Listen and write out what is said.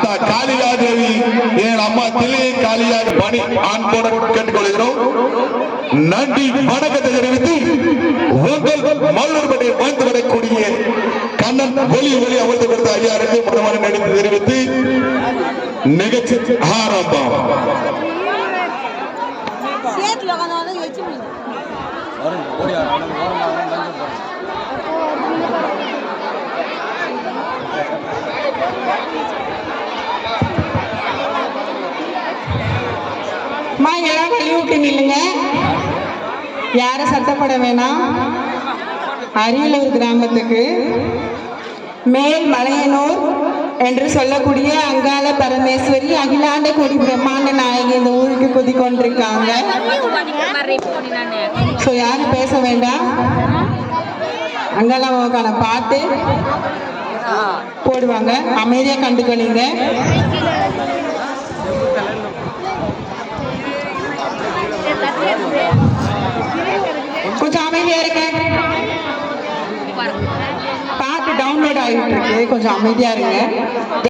தாத்தா காளியா தேவி என் அம்மா தில்லை காளியா பணி ஆண்போட கேட்டுக்கொள்கிறோம். நன்றி வணக்கத்தை தெரிவித்து உங்கள் மல்லூர்படி வாழ்ந்து வரக்கூடிய கண்ணன் ஒளி ஒளி அமர்ந்து கொடுத்த ஐயாருக்கு முதல்வர் நடித்து தெரிவித்து நிகழ்ச்சி ஆரம்பம். சேத்துல அம்மா எல்லாம் கழுவி விட்டு நில்லுங்க. யாரும் சத்தப்பட வேணாம். அரியலூர் கிராமத்துக்கு. மேல் மலையனூர் என்று சொல்லக்கூடிய அங்காள பரமேஸ்வரி அகிலாண்ட கொடி பிரம்மாண்ட நாயகி இந்த ஊருக்கு குதி கொண்டிருக்காங்க. ஸோ யாரும் பேச வேண்டாம். அங்காளம்மாவுக்கான பார்த்து போடுவாங்க. அமைதியாக கண்டுக்கணுங்க கொஞ்சம் அமைதியா இருங்க. பாட்டு டவுன்லோட் ஆகிட்டு இருக்கு. கொஞ்சம் அமைதியா இருங்க.